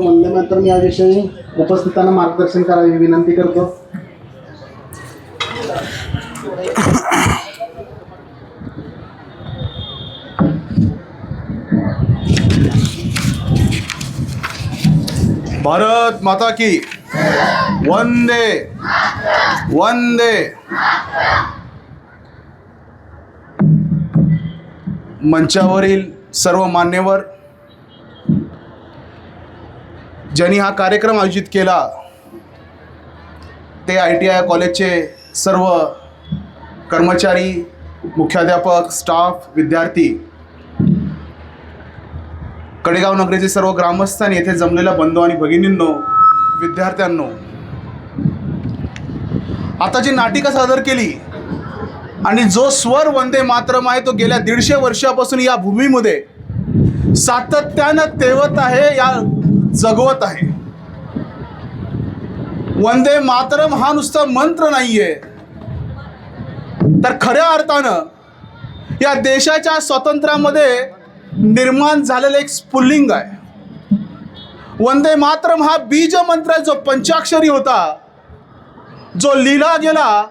वंदे मातरम याविषयी उपस्थितांना मार्गदर्शन करावे विनंती करतो. भारत माता की। वंदे। वंदे। मंचावरील सर्व मान्यवर ज्यांनी हा कार्यक्रम आयोजित केला ते आय टी आय कॉलेजचे सर्व कर्मचारी मुख्याध्यापक स्टाफ विद्यार्थी कडेगाव नगरीचे सर्व ग्रामस्थांनी येथे जमलेल्या बंधू आणि भगिनींनो विद्यार्थ्यांनो आता जी नाटिका सादर केली आणि जो स्वर वंदे मातरम आहे तो गेल्या दीडशे वर्षापासून या भूमीमध्ये सातत्यानं तेवत आहे या जगवत आहे. वंदे मातरम हा नुसता मंत्र नाहीये. तर खऱ्या अर्थानं या देशाच्या स्वातंत्र्यामध्ये निर्माण झालेलं एक स्फुल्लिंग आहे. वंदे मातरम हा बीज मंत्र जो पंचाक्षरी होता. जो लिहिला गेला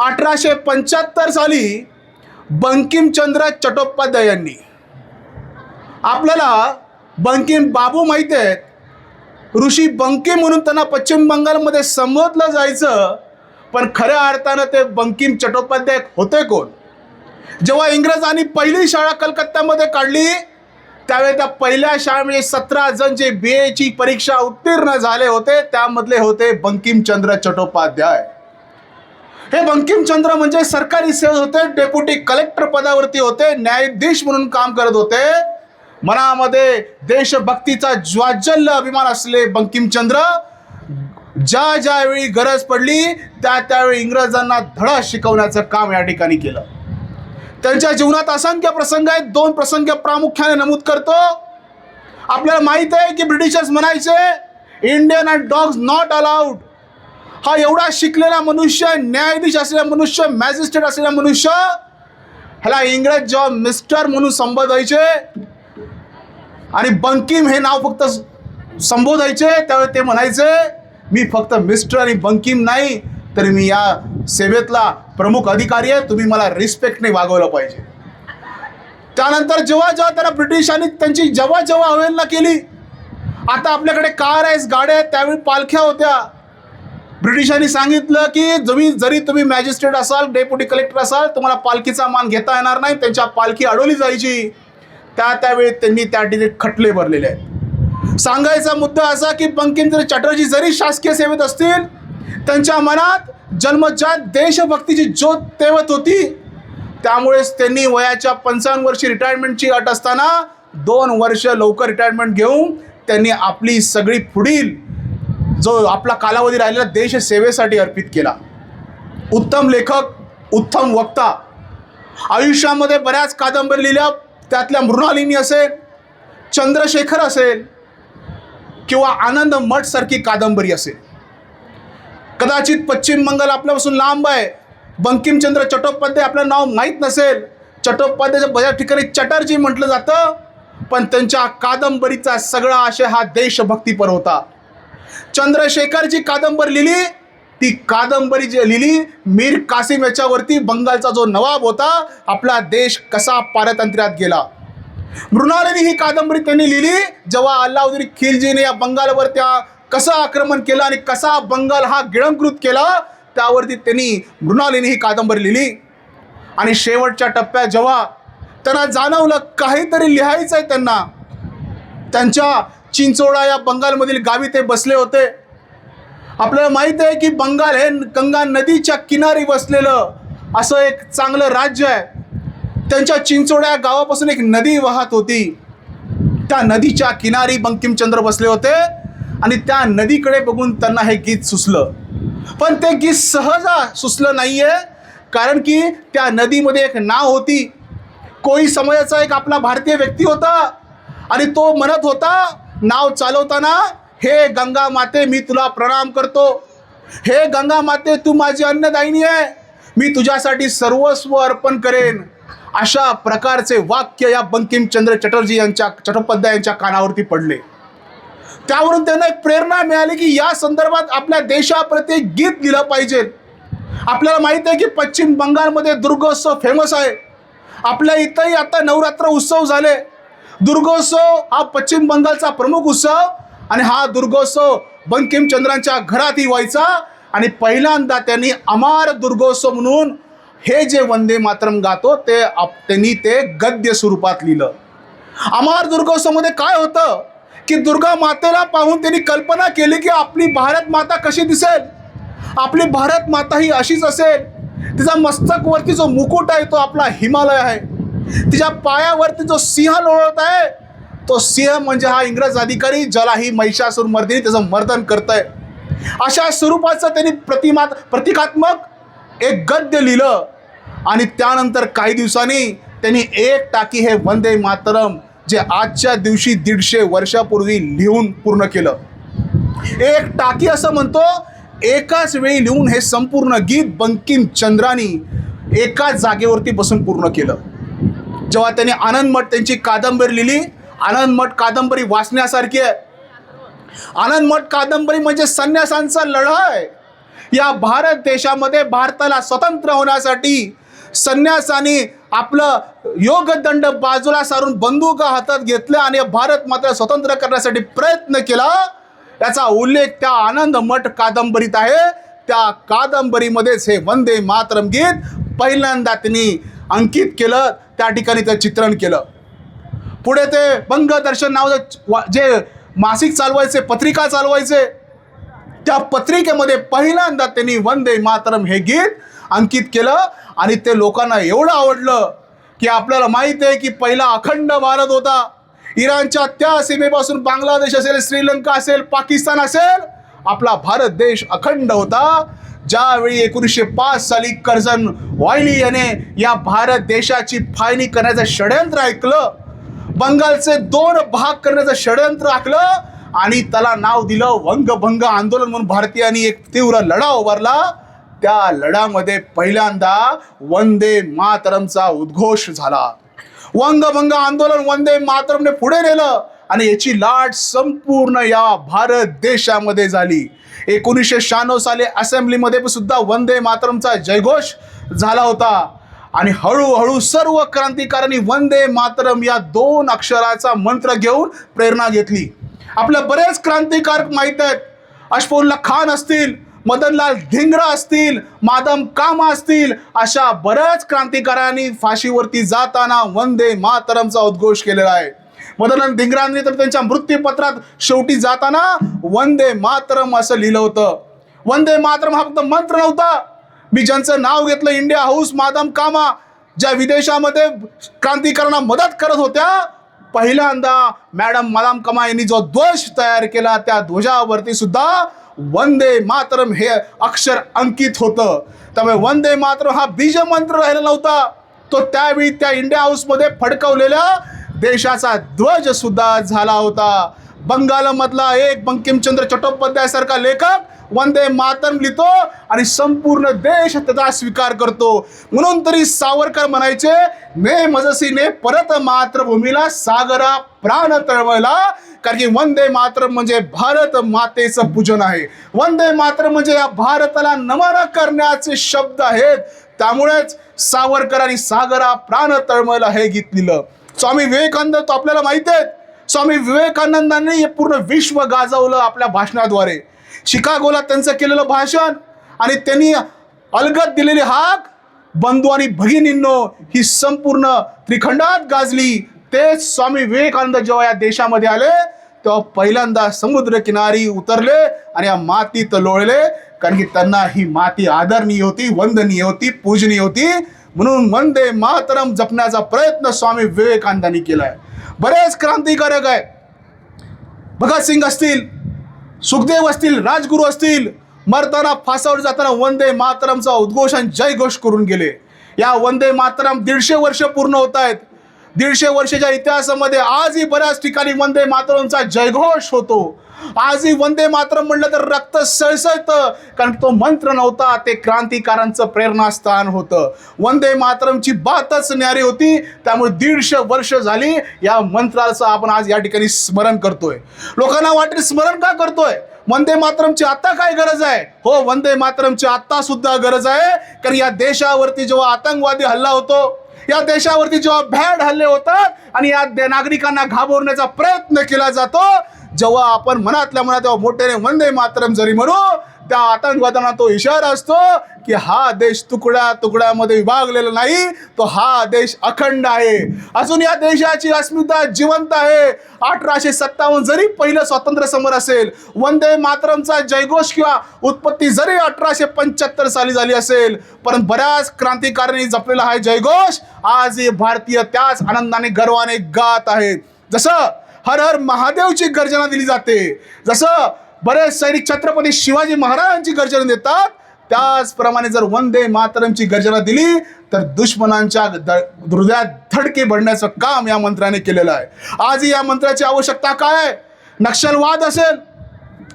अठराशे पंच्याहत्तर साली बंकिमचंद्र चट्टोपाध्याय यांनी. आपल्याला बंकिम बाबू माहीत आहेत. ऋषी बंकिम म्हणून त्यांना पश्चिम बंगालमध्ये संबोधलं जायचं. पण खऱ्या अर्थानं ते बंकिम चट्टोपाध्याय होते कोण? जेव्हा इंग्रजांनी पहिली शाळा कलकत्त्यामध्ये काढली त्यावेळी त्या पहिल्या शाळेमध्ये म्हणजे सतरा जण जे बी एची परीक्षा उत्तीर्ण झाले होते त्यामधले होते बंकिमचंद्र चट्टोपाध्याय. हे बंकिमचंद्र म्हणजे सरकारी सेवक होते डेप्युटी कलेक्टर पदावरती होते न्यायाधीश म्हणून काम करत होते. मनामध्ये देशभक्तीचा ज्वाज्जल्य अभिमान असले बंकिमचंद्र ज्या ज्यावेळी गरज पडली त्या त्यावेळी इंग्रजांना धडा शिकवण्याचं काम या ठिकाणी केलं. त्यांच्या जीवनात असंख्य प्रसंग आहेत. दोन प्रसंग प्रामुख्याने नमूद करतो. आपल्याला माहीत आहे की ब्रिटिशर्स म्हणायचे Indian and dogs not allowed हा एवढा शिकलेला मनुष्य न्यायाधीश असलेला मनुष्य मॅजिस्ट्रेट असलेला मनुष्य ह्याला इंग्रज जेव्हा मिस्टर म्हणून संबोधायचे आणि बंकिम हे नाव फक्त संबोधायचे त्यावेळी ते म्हणायचे मी फक्त मिस्टर आणि बंकिम नाही तर मी या सेवेतला प्रमुख अधिकारी आहे तुम्ही मला रिस्पेक्टने वागवलं पाहिजे. त्यानंतर जेव्हा जेव्हा त्यांना ब्रिटिशांनी त्यांची जेव्हा जेव्हा अवहेलना केली आता आपल्याकडे कार आहेस गाड्या आहेत त्यावेळी पालख्या होत्या. ब्रिटिशांनी सांगितलं की जमी जरी तुम्ही मॅजिस्ट्रेट असाल डेप्युटी कलेक्टर असाल तुम्हाला पालखीचा मान घेता येणार नाही त्यांच्या पालखी अडवली जायची. त्या त्यावेळी त्यांनी त्या ठिकाणी खटले भरलेले आहेत. सांगायचा मुद्दा असा की बंकिमचंद्र चटर्जी जरी शासकीय सेवेत असतील त्यांच्या मनात जन्मजात देशभक्तीची ज्योत तेवत होती. त्यामुळेच त्यांनी वयाच्या पंचावन्न वर्षी रिटायरमेंटची अट असताना दोन वर्ष लवकर रिटायरमेंट घेऊन त्यांनी आपली सगळी पुढील जो आपला कालावधी राहिलेला देशसेवेसाठी अर्पित केला. उत्तम लेखक उत्तम वक्ता. आयुष्यामध्ये बऱ्याच कादंबरी लिहिल्या त्यातल्या मृणालिनी असेल चंद्रशेखर असेल किंवा आनंद मठसारखी कादंबरी असेल. कदाचित पश्चिम बंगाल आपल्यापासून लांब आहे बंकिमचंद्र चट्टोपाध्याय आपलं नाव माहीत नसेल. चट्टोपाध्यायच्या बऱ्याच ठिकाणी चटर्जी म्हटलं जातं पण त्यांच्या कादंबरीचा सगळा आशय हा देशभक्तीपर होता. चंद्रशेखरची कादंबरी लिहिली ती कादंबरी जी लिहिली मीर कासिम याच्यावरती बंगालचा जो नवाब होता आपला देश कसा पारतंत्र्यात गेला. मृणालिनी ही कादंबरी त्यांनी लिहिली जेव्हा अल्लाउद्दीन खिलजीने या बंगालवर त्या कसं आक्रमण केलं आणि कसा बंगाल हा गिळंकृत केला त्यावरती त्यांनी मृणालिनी ही कादंबरी लिहिली. आणि शेवटच्या टप्प्यात जेव्हा त्यांना जाणवलं काहीतरी लिहायचं आहे त्यांना त्यांच्या चिंचोडा या बंगालमधील गावी ते बसले होते. आपल्याला माहीत आहे की बंगाल हे गंगा नदीच्या किनारी वसलेलं असं एक चांगलं राज्य आहे. त्यांच्या चिंचोड्या गावापासून एक नदी वाहत होती. त्या नदीच्या किनारी बंकिमचंद्र बसले होते आणि त्या नदीकडे बघून त्यांना हे गीत सुचलं. पण ते गीत सहजा सुचलं आहे कारण की त्या नदीमध्ये एक नाव होती. कोळी समाजाचा एक आपला भारतीय व्यक्ती होता आणि तो म्हणत होता नाव चालवताना हे गंगा माते मी तुला प्रणाम करतो. हे गंगा माते तू माझी अन्नदायिनी आहे. मी तुझ्यासाठी सर्वस्व अर्पण करेन. अशा प्रकारचे वाक्य या बंकिमचंद्र चटर्जी यांच्या चट्टोपाध्याय यांच्या कानावरती पडले. त्यावरून त्यांना एक प्रेरणा मिळाली की या संदर्भात आपल्या देशाप्रती गीत लिहिलं पाहिजे. आपल्याला माहिती आहे की पश्चिम बंगालमध्ये दुर्गोत्सव फेमस आहे. आपल्या इथंही आता नवरात्र उत्सव झाले. दुर्गोत्सव हा पश्चिम बंगालचा प्रमुख उत्सव. आणि हा दुर्गोत्सव बंकिमचंद्रांच्या घरातही व्हायचा आणि पहिल्यांदा त्यांनी अमार दुर्गोत्सव म्हणून हे जे वंदे मातरम गातो ते आप- त्यांनी ते गद्य स्वरूपात लिहिलं. अमार दुर्गोत्सवमध्ये काय होतं? की दुर्गा मातेला पाहून त्यांनी कल्पना केली की आपली भारत माता कशी दिसेल? आपली भारत माता ही अशीच असेल. तिचा मस्तकवरती जो मुकुट आहे तो आपला हिमालय आहे. तिच्या पायावरती जो सिंह लोळत आहे तो सिंह म्हणजे हा इंग्रज अधिकारी ज्याला ही महिषासूर मर्दिनी त्याचं मर्दन करतंय. अशा स्वरूपाचं त्यांनी प्रतिमा प्रतिकात्मक एक गद्य लिहिलं. आणि त्यानंतर काही दिवसांनी त्यांनी एक टाकी हे वंदे मातरम जे आजच्या दिवशी दीडशे वर्षापूर्वी लिहून पूर्ण केलं. एक टाकी असं म्हणतो एकाच वेळी लिहून हे संपूर्ण गीत बंकिम चंद्रानी एकाच जागेवरती बसून पूर्ण केलं. जेव्हा त्यांनी आनंदमठ त्यांची कादंबरी लिहिली आनंदमठ कादंबरी वाचण्यासारखी आहे. आनंदमठ कादंबरी म्हणजे संन्यासांचा लढा आहे या भारत देशामध्ये भारताला स्वतंत्र होण्यासाठी संन्यासांनी आपलं योगदंड बाजूला सारून बंदुका हातात घेतल्या आणि भारत मात्र स्वतंत्र करण्यासाठी प्रयत्न केला. याचा उल्लेख त्या आनंद मठ कादंबरीत आहे. त्या कादंबरीमध्येच हे वंदे मातरम गीत पहिल्यांदा त्यांनी अंकित केलं. त्या ठिकाणी ते चित्रण केलं. पुढे ते बंगदर्शन नावाचं नाव जे मासिक चालवायचे पत्रिका चालवायचे त्या पत्रिकेमध्ये पहिल्यांदा त्यांनी वंदे मातरम हे गीत अंकित केलं आणि ते लोकांना एवढं आवडलं की आपल्याला माहीत आहे की पहिला अखंड भारत होता. इराणच्या त्या सीमेपासून बांगलादेश असेल श्रीलंका असेल पाकिस्तान असेल आपला भारत देश अखंड होता. ज्यावेळी एकोणीसशे पाच साली कर्जन वायली याने या भारत देशाची फाळणी करण्याचं षडयंत्र ऐकलं बंगालचे दोन भाग करण्याचं षडयंत्र आखलं आणि त्याला नाव दिलं वंगभंग आंदोलन म्हणून भारतीयांनी एक तीव्र लढा उभारला. त्या लढ्यामध्ये पहिल्यांदा वंदे मातरमचा उद्घोष झाला. वंगभंग आंदोलन वंदे मातरमने पुढे नेलं आणि याची लाट संपूर्ण या भारत देशामध्ये झाली. एकोणीसशे शहाण्णव साली असेंब्लीमध्ये सुद्धा वंदे मातरमचा जयघोष झाला होता. आणि हळूहळू सर्व क्रांतिकारांनी वंदे मातरम या दोन अक्षराचा मंत्र घेऊन प्रेरणा घेतली. आपल्या बरेच क्रांतिकारक माहीत आहेत. अशफाउल्ला खान असतील मदनलाल धिंगरा असतील मादम कामा असतील अशा बऱ्याच क्रांतिकारांनी फाशीवरती जाताना वंदे मातरमचा उद्घोष केलेला आहे. मदनलाल धिंगरांनी तर त्यांच्या मृत्यूपत्रात शेवटी जाताना वंदे मातरम असं लिहिलं होतं. वंदे मातरम हा फक्त मंत्र नव्हता मी ज्यांचं नाव घेतलं इंडिया हाऊस मादम कामा ज्या विदेशामध्ये क्रांतिकारांना मदत करत होत्या पहिल्यांदा मॅडम मादाम कमा यांनी जो ध्वज तयार केला त्या ध्वजावरती सुद्धा वंदे मातरम हे अक्षर अंकित होतं. त्यामुळे वंदे मातरम हा बीज मंत्र राहिला नव्हता तो त्यावेळी त्या इंडिया हाऊसमध्ये फडकवलेल्या देशाचा ध्वज सुद्धा झाला होता. बंगालमधला एक बंकिमचंद्र चट्टोपाध्याय सारखा लेखक वंदे मातरम लिहितो आणि संपूर्ण देश त्याचा स्वीकार करतो. म्हणून तरी सावरकर म्हणायचे ने मजसीने परत मातृभूमीला सागरा प्राण तळवला. कारण की वंदे मातरम म्हणजे भारत मातेचं पूजन आहे. वंदे मातरम म्हणजे या भारताला नमन करण्याचे शब्द आहेत. त्यामुळेच सावरकरांनी सागरा प्राण तळमळला हे गीत लिहिलं. स्वामी विवेकानंद तो आपल्याला माहिती आहे स्वामी विवेकानंदांनी हे पूर्ण विश्व गाजवलं आपल्या भाषणाद्वारे. शिकागोला त्यांचं केलेलं भाषण आणि त्यांनी अलगत दिलेली हाक बंधू आणि भगिनींनो ही संपूर्ण त्रिखंडात गाजली. तेच स्वामी विवेकानंद जेव्हा या देशामध्ये आले तेव्हा पहिल्यांदा समुद्र किनारी उतरले आणि या मातीत लोळले. कारण की त्यांना ही माती आदरणीय होती वंदनीय होती पूजनीय होती. म्हणून वंदे मातरम जपण्याचा प्रयत्न स्वामी विवेकानंदांनी केलाय. बरेच क्रांतिकारक आहे भगतसिंग असतील सुखदेव असतील राजगुरू असतील मरताना फासावर जाताना वंदे मातरमचा उद्घोषण जयघोष करून गेले. या वंदे मातरम दीडशे वर्ष पूर्ण होत आहेत. दीडशे वर्षाच्या इतिहासामध्ये आजही बऱ्याच ठिकाणी वंदे मातरमचा जयघोष होतो. आजही वंदे मातरम म्हणलं तर रक्त सळसळतं. कारण तो मंत्र नव्हता ते क्रांतिकारांचं प्रेरणास्थान होतं. वंदे मातरमची बातच न्यारी होती. त्यामुळे दीडशे वर्ष झाली या मंत्राचं आपण आज या ठिकाणी स्मरण करतोय. लोकांना वाटेल स्मरण का करतोय? वंदे मातरमची आता काय गरज आहे? हो वंदे मातरमची आता सुद्धा गरज आहे. कारण या देशावरती जेव्हा आतंकवादी हल्ला होतो या देशावरती जेव्हा भॅड हल्ले होतात आणि या नागरिकांना घाबरण्याचा प्रयत्न केला जातो जेव्हा आपण मनातल्या मनात तेव्हा मोठ्याने वंदे मातरम जरी म्हणू त्या आतंकवाद्यांना तो इशारा असतो की हा देश तुकड्या तुकड्यामध्ये विभागलेला नाही तो हा देश अखंड आहे. अजून या देशाची अस्मिता जिवंत आहे. अठराशे सत्तावन्न जरी पहिलं स्वातंत्र्य समर असेल वंदे मातरमचा जयघोष किंवा उत्पत्ती जरी अठराशे पंच्याहत्तर साली झाली असेल परंतु बऱ्याच क्रांतिकारांनी जपलेला हा जयघोष आजही भारतीय त्याच आनंदाने गर्वाने गात आहेत. जसं हर हर महादेवची गर्जना दिली जाते. जसं बरेच सैनिक छत्रपती शिवाजी महाराजांची गर्जना देतात त्याचप्रमाणे जर वंदे मातरमची गर्जना दिली तर दुश्मनांच्या द- हृदयात धडके भरण्याचं काम या मंत्र्याने केलेलं आहे. आज या मंत्राची आवश्यकता काय आहे? नक्षलवाद असेल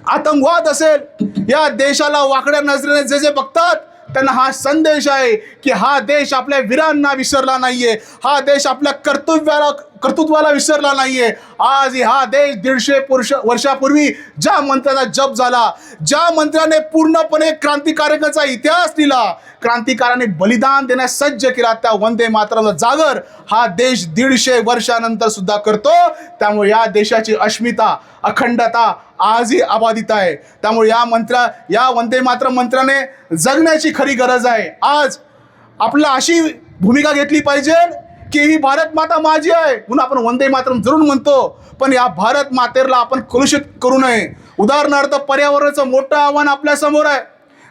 आतंकवाद असेल या देशाला वाकड्या नजरेने जे जे बघतात त्यांना हा संदेश आहे की हा देश आपल्या वीरांना विसरला नाहीये. हा देश आपल्या कर्तव्याला कर्तृत्वाला विसरला नाहीये. आज हा देश दीडशे पुरुष वर्षापूर्वी ज्या मंत्र्याचा जप झाला ज्या मंत्र्याने पूर्णपणे क्रांतिकारकाचा इतिहास लिहिला क्रांतिकाराने बलिदान देण्यास सज्ज केला त्या वंदे मातरमचा जागर हा देश दीडशे वर्षानंतर सुद्धा करतो. त्यामुळे या देशाची अस्मिता अखंडता आजही अबाधित आहे. त्यामुळे या मंत्रा या वंदे मातरम मंत्र्याने जगण्याची खरी गरज आहे. आज आपला अशी भूमिका घेतली पाहिजे की ही भारत माता माझी आहे. म्हणून आपण वंदे मातरम जरूर म्हणतो पण या भारत मातेला आपण कलुषित करू नये. उदाहरणार्थ पर्यावरणाचं मोठं आव्हान आपल्यासमोर आहे.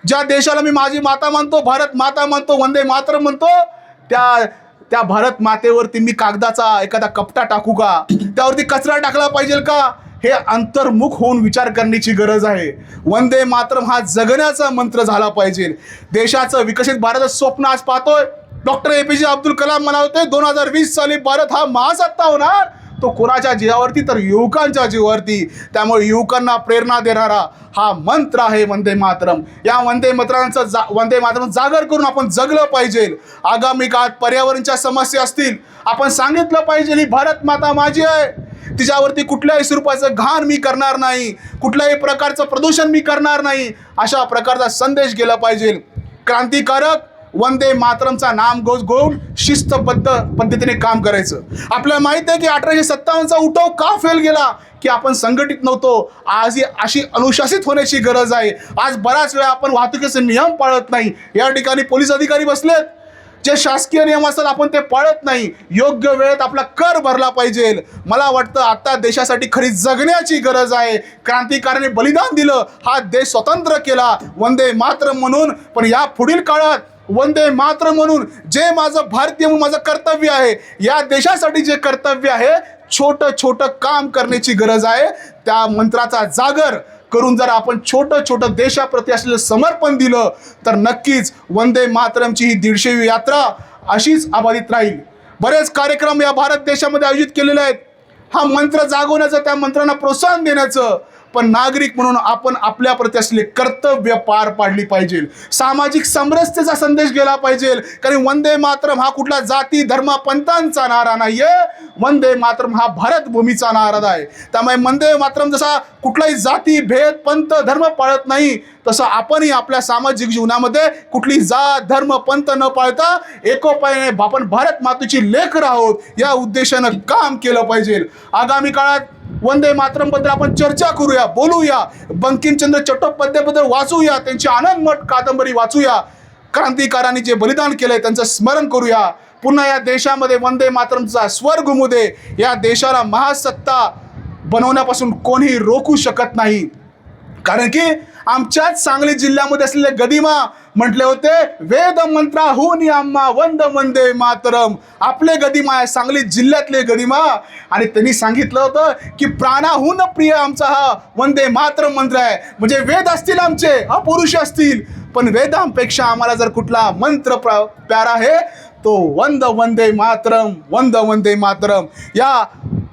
ज्या देशाला मी माझी माता मानतो भारत माता मानतो वंदे मातरम म्हणतो त्या त्या भारत मातेवरती मी कागदाचा एखादा कपटा टाकू का? त्यावरती कचरा टाकला पाहिजे का? हे अंतर्मुख होऊन विचार करण्याची गरज आहे. वंदे मातरम हा जगण्याचा मंत्र झाला पाहिजे. देशाचं विकसित भारत स्वप्न आज पाहतोय. डॉक्टर ए पी जे अब्दुल कलाम म्हणाले होते दोन हजार वीस साली भारत हा महासत्ता होणार. तो कोणाच्या जीवावरती? तर युवकांच्या जीवावरती. त्यामुळे युवकांना प्रेरणा देणारा हा मंत्र आहे वंदे मातरम. या वंदे मातरांचं जा वंदे मातरम जागर करून आपण जगलं पाहिजे. आगामी काळात पर्यावरणच्या समस्या असतील. आपण सांगितलं पाहिजे ही भारत माता माझी आहे. तिच्यावरती कुठल्याही स्वरूपाचं घाण मी करणार नाही. कुठल्याही प्रकारचं प्रदूषण मी करणार नाही. अशा प्रकारचा संदेश गेला पाहिजे. क्रांतिकारक वंदे मातरमचा नाम गोज घेऊन शिस्तबद्ध पद्धतीने काम करायचं. आपल्याला माहीत आहे की अठराशे सत्तावन्नचा उठाव का फेल गेला? की आपण संघटित नव्हतो. आज ही अशी अनुशासित होण्याची गरज आहे. आज बऱ्याच वेळा आपण वाहतुकीचे नियम पाळत नाही. या ठिकाणी पोलीस अधिकारी बसलेत. जे शासकीय नियम असतात आपण ते पाळत नाही. योग्य वेळेत आपला कर भरला पाहिजे. मला वाटतं आता देशासाठी खरी जगण्याची गरज आहे. क्रांतिकाराने बलिदान दिलं. हा देश स्वतंत्र केला. वंदे मात्र म्हणून. पण या पुढील काळात वंदे मात्र म्हणून जे माझं भारतीय म्हणून माझं कर्तव्य आहे या देशासाठी जे कर्तव्य आहे छोटं छोटं काम करण्याची गरज आहे. त्या मंत्राचा जागर करून जर आपण छोटं छोटं देशाप्रती असलेलं समर्पण दिलं तर नक्कीच वंदे मातरमची ही दीडशेवी यात्रा अशीच अबाधित राहील. बरेच कार्यक्रम या भारत देशामध्ये आयोजित केलेले आहेत. हा मंत्र जागवण्याचं त्या मंत्रांना प्रोत्साहन देण्याचं पण नागरिक म्हणून आपण आपल्या असले कर्तव्य पार पाडली पाहिजे. सामाजिक समरसतेचा संदेश गेला पाहिजे. कारण वंदे मातरम हा कुठला जाती धर्म पंथांचा नारा नाहीये. वंदे मातरम हा भारत भूमीचा नारा आहे. त्यामुळे वंदे मातरम जसा कुठलाही जाती भेद पंथ धर्म पाळत नाही तसं आपणही आपल्या सामाजिक जीवनामध्ये कुठली जात धर्म पंथ न पाळता एकोपायाने आपण भारत मातेची लेकर आहोत या उद्देशानं काम केलं पाहिजे. आगामी काळात वंदे मातरमबद्दल आपण चर्चा करूया बोलूया. बंकिमचंद्र चट्टोपाध्यायबद्दल वाचूया त्यांची आनंदमठ कादंबरी वाचूया. क्रांतिकारांनी जे बलिदान केलंय त्यांचं स्मरण करूया. पुन्हा या देशामध्ये वंदे मातरमचा स्वर घुमू दे या देशाला महासत्ता बनवण्यापासून कोणीही रोखू शकत नाही. कारण की आमच्याच सांगली जिल्ह्यामध्ये असलेले गदिमा म्हटले होते वेद मंत्राहून आम्हा वंद वंदे मातरम. आपले गदिमा आहे सांगली जिल्ह्यातले गदिमा. आणि त्यांनी सांगितलं होतं की प्राणाहून प्रिय आमचा हा वंदे मातरम मंत्र आहे. म्हणजे वेद असतील आमचे अपुरुष असतील. पण वेदांपेक्षा आम्हाला जर कुठला मंत्र प्यारा आहे तो वंद वंदे मातरम वंद वंदे मातरम. या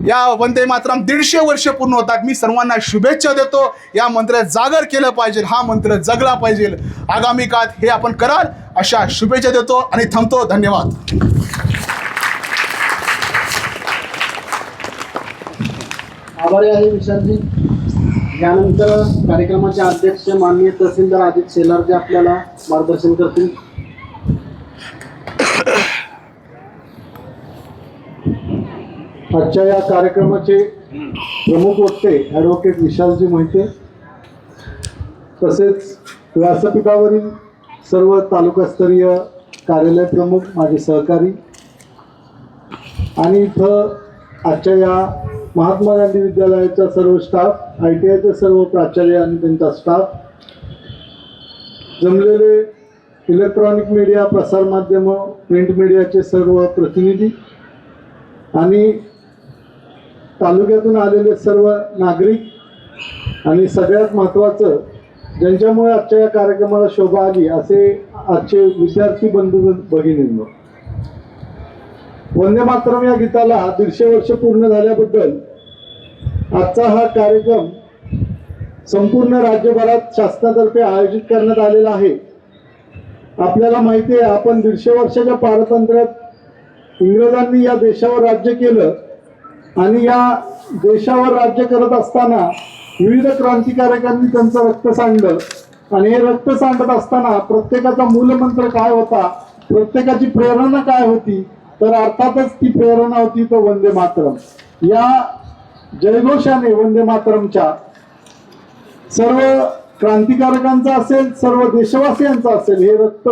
या वंदे मातरम दीडशे वर्ष पूर्ण होतात. मी सर्वांना शुभेच्छा देतो. या मंत्र जागर केलं पाहिजे. हा मंत्र जगला पाहिजे. आगामी काळात हे आपण कराल अशा शुभेच्छा देतो आणि थांबतो. धन्यवाद. आभारी आहे विशालजी. यानंतर कार्यक्रमाचे अध्यक्ष माननीय तहसीलदार अजित शेलार जे आपल्याला मार्गदर्शन करतील. आजच्या या कार्यक्रमाचे प्रमुख वक्ते ॲडव्होकेट विशालजी मोहिते तसेच व्यासपीठावरील सर्व तालुकास्तरीय कार्यालय प्रमुख माझे सहकारी आणि इथं आजच्या या महात्मा गांधी विद्यालयाचा सर्व स्टाफ आय टी आयचे सर्व प्राचार्य आणि त्यांचा स्टाफ जमलेले इलेक्ट्रॉनिक मीडिया प्रसारमाध्यमं प्रिंट मीडियाचे सर्व प्रतिनिधी आणि तालुक्यातून आलेले सर्व नागरिक आणि सगळ्यात महत्त्वाचं ज्यांच्यामुळे आजच्या या कार्यक्रमाला शोभा आली असे आजचे विद्यार्थी बंधू भगिनींनो. वंदे मातरम या गीताला दीडशे वर्ष पूर्ण झाल्याबद्दल आजचा हा कार्यक्रम संपूर्ण राज्यभरात शासनातर्फे आयोजित करण्यात आलेला आहे. आपल्याला माहिती आहे आपण दीडशे वर्षाच्या पारतंत्र्यात इंग्रजांनी या देशावर राज्य केलं. आणि या देशावर राज्य करत असताना विविध क्रांतिकारकांनी त्यांचं रक्त सांडलं. आणि हे रक्त सांडत असताना प्रत्येकाचा मूलमंत्र काय होता प्रत्येकाची प्रेरणा काय होती तर अर्थातच ती प्रेरणा होती तो वंदे मातरम. या जयघोषाने वंदे मातरमच्या सर्व क्रांतिकारकांचा असेल सर्व देशवासियांचा असेल हे रक्त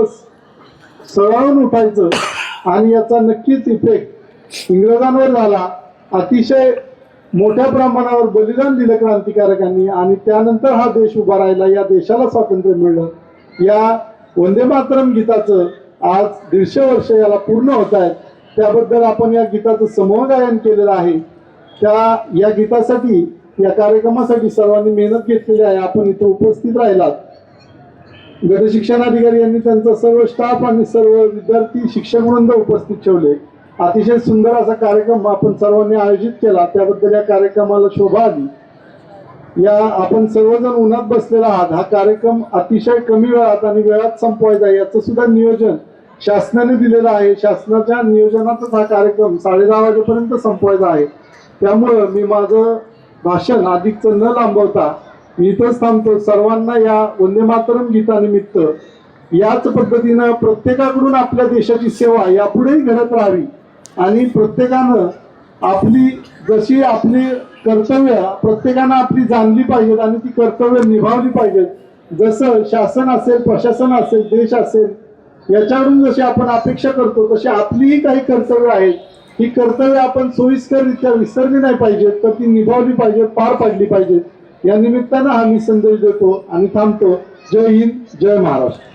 सळवून उठायचं. आणि याचा नक्कीच इफेक्ट इंग्रजांवर झाला. अतिशय मोठ्या प्रमाणावर बलिदान दिलं क्रांतिकारकांनी आणि त्यानंतर हा देश उभा राहिला या देशाला स्वातंत्र्य मिळलं. या वंदे मातरम गीताचं आज दीडशे वर्ष याला पूर्ण होत आहेत त्याबद्दल आपण या गीताचं समूह गायन केलेलं आहे. त्या या गीतासाठी या कार्यक्रमासाठी सर्वांनी मेहनत घेतलेली आहे. आपण इथे उपस्थित राहिलात. गटशिक्षणाधिकारी यांनी त्यांचा सर्व स्टाफ आणि सर्व विद्यार्थी शिक्षक वृंद उपस्थित ठेवले. अतिशय सुंदर असा कार्यक्रम आपण सर्वांनी आयोजित केला. त्याबद्दल या कार्यक्रमाला शोभा आली. या आपण सर्वजण उन्हात बसलेला आहात. हा कार्यक्रम अतिशय कमी वेळात आणि वेळात संपवायचा आहे. याचं सुद्धा नियोजन शासनाने दिलेलं आहे. शासनाच्या नियोजनातच हा कार्यक्रम साडेदहा वाजेपर्यंत संपवायचा आहे. त्यामुळं मी माझं भाषण अधिकचं न लांबवता मी इथंच थांबतो. सर्वांना या वंदे मातरम गीतानिमित्त याच पद्धतीनं प्रत्येकाकडून आपल्या देशाची सेवा यापुढेही घडत राहावी. आणि प्रत्येकानं आपली जशी आपली कर्तव्य प्रत्येकानं आपली जाणली पाहिजेत आणि ती कर्तव्य निभावली पाहिजेत. जसं शासन असेल प्रशासन असेल देश असेल याच्यावरून जशी आपण अपेक्षा करतो तशी आपलीही काही कर्तव्य आहेत. ही कर्तव्य आपण सोयीस्कररित्या विसरली नाही पाहिजेत तर ती निभावली पाहिजेत पार पाडली पाहिजेत. या निमित्तानं हा मी संदेश देतो आणि थांबतो. जय हिंद जय महाराष्ट्र.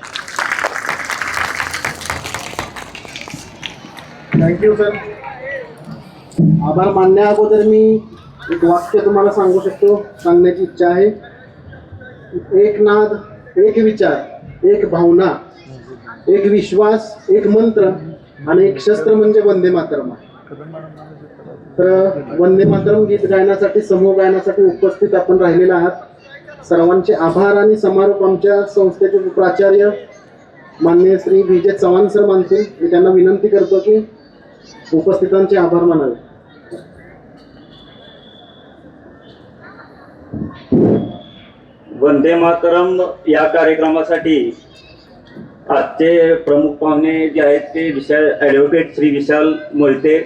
थँक्यू सर आभार. मानण्या अगोदर मी एक वाक्य तुम्हाला सांगू शकतो. सांगण्याची इच्छा आहे. एक नाद एक विचार एक भावना एक विश्वास एक मंत्र आणि एक शस्त्र म्हणजे वंदे मातरम. तर वंदे मातरम गीत गायनासाठी समूह गायनासाठी उपस्थित आपण राहिलेला आहात. सर्वांचे आभार आणि समारोप आमच्या संस्थेचे प्राचार्य माननीय श्री विजय चव्हाण सर मानतील. मी त्यांना विनंती करतो की उपस्थितांचे आभार मानावे. वंदे मातरम या कार्यक्रमासाठी आजचे प्रमुख पाहुणे जे आहेत ते विशाल ॲडव्होकेट श्री विशाल मोहिते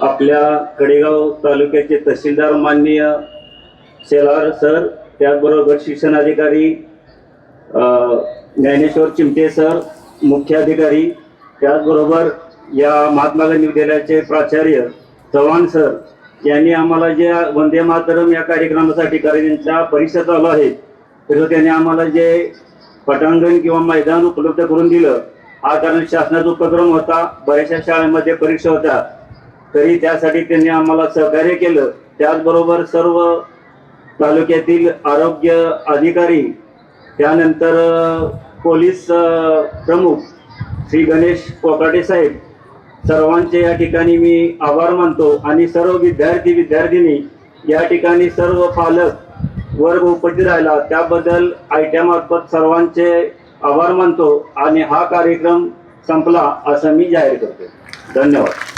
आपल्या कडेगाव तालुक्याचे तहसीलदार माननीय शेलार सर त्याचबरोबर शिक्षणाधिकारी अधिकारी ज्ञानेश्वर चिमटे सर मुख्याधिकारी त्याचबरोबर या महात्मा गांधी विद्यालयाचे प्राचार्य चव्हाण सर यांनी आम्हाला जे वंदे मातरम या कार्यक्रमासाठी कार्यक्रमाच्या परीक्षा आलो आहे तर त्यांनी आम्हाला जे पटांगण किंवा मैदान उपलब्ध करून दिलं हा कारण शासनाचा उपक्रम होता बऱ्याचशा शाळेमध्ये परीक्षा होत्या. तरी त्यासाठी त्यांनी आम्हाला सहकार्य केलं. त्याचबरोबर सर्व तालुक्यातील आरोग्य अधिकारी त्यानंतर पोलीस प्रमुख श्री गणेश कोकाटे साहेब सर्वांचे या ठिकाणी मी आभार मानतो आणि सर्व विद्यार्थी विद्यार्थिनी या ठिकाणी सर्व पालक वर्ग उपस्थित राहिला त्याबद्दल आयट्या मार्फत सर्वांचे आभार मानतो आणि हा कार्यक्रम संपला असं मी जाहीर करतो. धन्यवाद.